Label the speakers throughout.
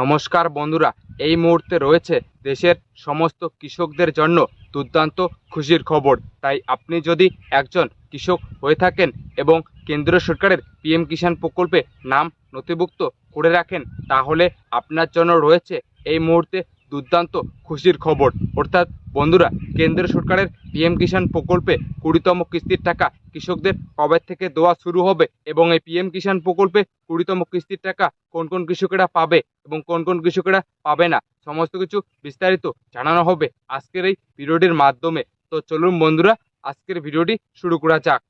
Speaker 1: নমস্কার বন্ধুরা, এই মুহূর্তে রয়েছে দেশের সমস্ত কৃষকদের জন্য দুর্দান্ত খুশির খবর। তাই আপনি যদি একজন কৃষক হয়ে থাকেন এবং কেন্দ্র সরকারের পিএম কিষাণ প্রকল্পে নাম নথিভুক্ত করে রাখেন, তাহলে আপনার জন্য রয়েছে এই মুহূর্তে দুর্দান্ত খুশির খবর। অর্থাৎ, বন্ধুরা, কেন্দ্র সরকারের পিএম কিষাণ প্রকল্পে কুড়িতম কিস্তির টাকা কৃষকদের কবে থেকে দেওয়া শুরু হবে এবং এই পিএম কিষাণ প্রকল্পে কুড়িতম কিস্তির টাকা কোন কোন কৃষকেরা পাবে এবং কোন কোন কৃষকেরা পাবে না, সমস্ত কিছু বিস্তারিত জানানো হবে আজকের এই ভিডিওটির মাধ্যমে। তো চলুন বন্ধুরা, আজকের ভিডিওটি শুরু করা যাক।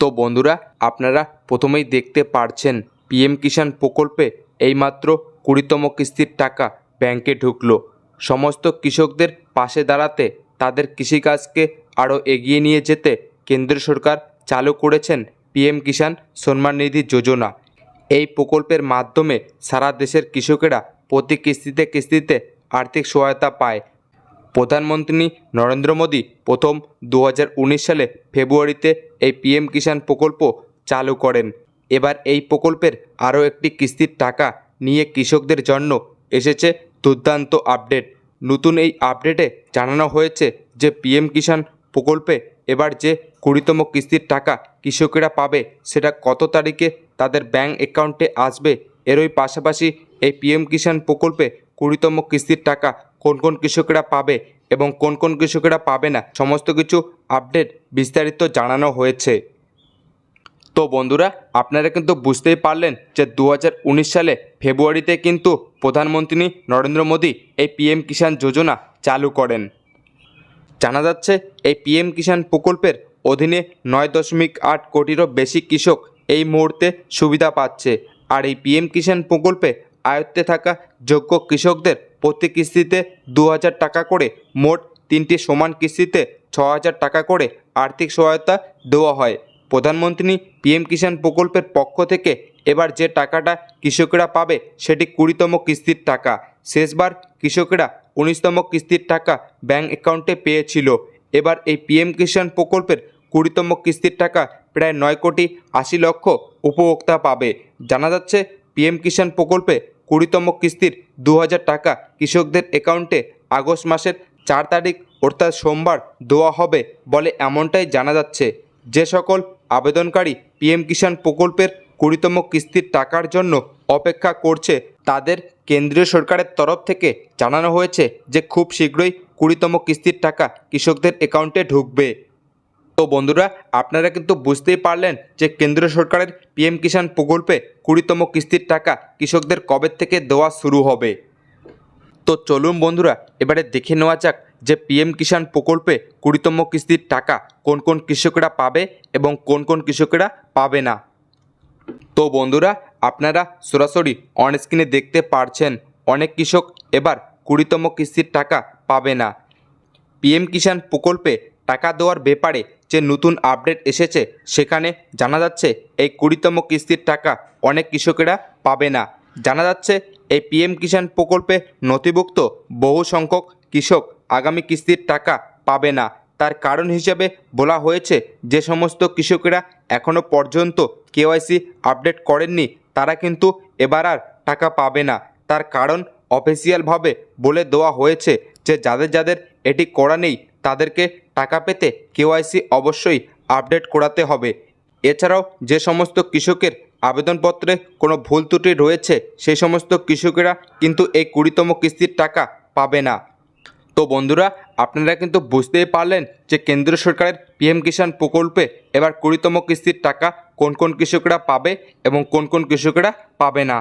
Speaker 1: তো বন্ধুরা, আপনারা প্রথমেই দেখতে পারছেন, পিএম কিষাণ প্রকল্পে এইমাত্র কুড়িতম কিস্তির টাকা ব্যাংকে ঢুকলো। সমস্ত কৃষকদের পাশে দাঁড়াতে তাদের কৃষিকাজকে আরও এগিয়ে নিয়ে যেতে কেন্দ্র সরকার চালু করেছেন পিএম কিষাণ সম্মান নিধি যোজনা। এই প্রকল্পের মাধ্যমে সারা দেশের কৃষকেরা প্রতি কিস্তিতে কিস্তিতে আর্থিক সহায়তা পায়। প্রধানমন্ত্রী নরেন্দ্র মোদী প্রথম দু হাজার উনিশ সালে ফেব্রুয়ারিতে এই পিএম কিষাণ প্রকল্প চালু করেন। এবার এই প্রকল্পের আরও একটি কিস্তির টাকা নিয়ে কৃষকদের জন্য এসেছে দুর্দান্ত আপডেট নতুন এই আপডেটে জানানো হয়েছে যে পিএম কিষাণ প্রকল্পে এবার যে কুড়িতম কিস্তির টাকা কৃষকেরা পাবে, সেটা কত তারিখে তাদের ব্যাংক অ্যাকাউন্টে আসবে? এরই পাশাপাশি এই পিএম কিষাণ প্রকল্পে কুড়িতম কিস্তির টাকা কোন কোন কৃষকেরা পাবে এবং কোন কোন কৃষকেরা পাবে না, সমস্ত কিছু আপডেট বিস্তারিত জানানো হয়েছে। তো বন্ধুরা, আপনারা কিন্তু বুঝতেই পারলেন যে দু হাজার উনিশ সালে ফেব্রুয়ারিতে কিন্তু প্রধানমন্ত্রী নরেন্দ্র মোদী এই পিএম কিষাণ যোজনা চালু করেন। জানা যাচ্ছে, এই পিএম কিষাণ প্রকল্পের অধীনে নয় দশমিক আট কোটিরও বেশি কৃষক এই মুহূর্তে সুবিধা পাচ্ছে। আর এই পিএম কিষাণ প্রকল্পে আয়ত্তে থাকা যোগ্য কৃষকদের প্রতি কিস্তিতে দু হাজার টাকা করে মোট তিনটি সমান কিস্তিতে ছ টাকা করে আর্থিক সহায়তা দেওয়া হয়। প্রধানমন্ত্রী পিএম কিষাণ প্রকল্পের পক্ষ থেকে এবার যে টাকাটা কৃষকেরা পাবে সেটি কুড়িতম কিস্তির টাকা। শেষবার কৃষকেরা উনিশতম কিস্তির টাকা ব্যাংক অ্যাকাউন্টে পেয়েছিল। এবার এই পিএম কিষাণ প্রকল্পের কুড়িতম কিস্তির টাকা প্রায় নয় কোটি আশি লক্ষ উপভোক্তা পাবে। জানা যাচ্ছে, পিএম কিষাণ প্রকল্পে কুড়িতম কিস্তির দু হাজার টাকা কৃষকদের অ্যাকাউন্টে আগস্ট মাসের চার তারিখ অর্থাৎ সোমবার দেওয়া হবে বলে এমনটাই জানা যাচ্ছে। যে সকল আবেদনকারী পিএম কিষাণ প্রকল্পের কুড়িতম কিস্তির টাকার জন্য অপেক্ষা করছে তাদের কেন্দ্রীয় সরকারের তরফ থেকে জানানো হয়েছে যে খুব শীঘ্রই কুড়িতম কিস্তির টাকা কৃষকদের অ্যাকাউন্টে ঢুকবে। তো বন্ধুরা, আপনারা কিন্তু বুঝতেই পারলেন যে কেন্দ্র সরকারের পিএম কিষাণ প্রকল্পে কুড়িতম কিস্তির টাকা কৃষকদের কবে থেকে দেওয়া শুরু হবে। তো চলুন বন্ধুরা, এবারে দেখে নেওয়া যাক যে পিএম কিষাণ প্রকল্পে কুড়িতম কিস্তির টাকা কোন কোন কৃষকেরা পাবে এবং কোন কোন কৃষকেরা পাবে না? তো বন্ধুরা, আপনারা সরাসরি অন স্ক্রিনে দেখতে পারছেন, অনেক কৃষক এবার কুড়িতম কিস্তির টাকা পাবে না। পিএম কিষাণ প্রকল্পে টাকা দেওয়ার ব্যাপারে যে নতুন আপডেট এসেছে, সেখানে জানা যাচ্ছে এই কুড়িতম কিস্তির টাকা অনেক কৃষকেরা পাবে না। জানা যাচ্ছে এই পিএম কিষাণ প্রকল্পে নথিভুক্ত বহু সংখ্যক কৃষক আগামী কিস্তির টাকা পাবে না। তার কারণ হিসেবে বলা হয়েছে, যে সমস্ত কৃষকেরা এখনও পর্যন্ত কেওয়াইসি আপডেট করেননি, তারা কিন্তু এবার আর টাকা পাবে না। তার কারণ অফিসিয়ালভাবে বলে দেওয়া হয়েছে যে, যাদের যাদের এটি করা নেই, তাদেরকে টাকা পেতে কেওয়াইসি অবশ্যই আপডেট করাতে হবে। এছাড়াও যে সমস্ত কৃষকের আবেদনপত্রে কোনো ভুল ত্রুটি রয়েছে, সেই সমস্ত কৃষকেরা কিন্তু এই কুড়িতম কিস্তির টাকা পাবে না। তো বন্ধুরা, আপনারা কিন্তু বুঝতেই পারলেন যে কেন্দ্র সরকারের পিএম কিষাণ প্রকল্পে এবার কুড়িতম কিস্তির টাকা কোন কোন কৃষকরা পাবে এবং কোন কোন কৃষকরা পাবে না।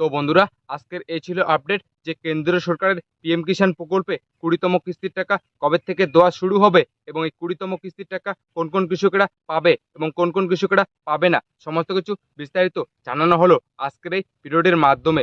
Speaker 1: তো বন্ধুরা, আজকের এই ছিল আপডেট যে কেন্দ্র সরকারের পিএম কিষাণ প্রকল্পে কুড়িতম কিস্তির টাকা কবে থেকে দেওয়া শুরু হবে এবং এই কুড়িতম কিস্তির টাকা কোন কোন কৃষকেরা পাবে এবং কোন কোন কৃষকেরা পাবে না, সমস্ত কিছু বিস্তারিত জানানো হলো আজকের এই পিরিয়ডের মাধ্যমে।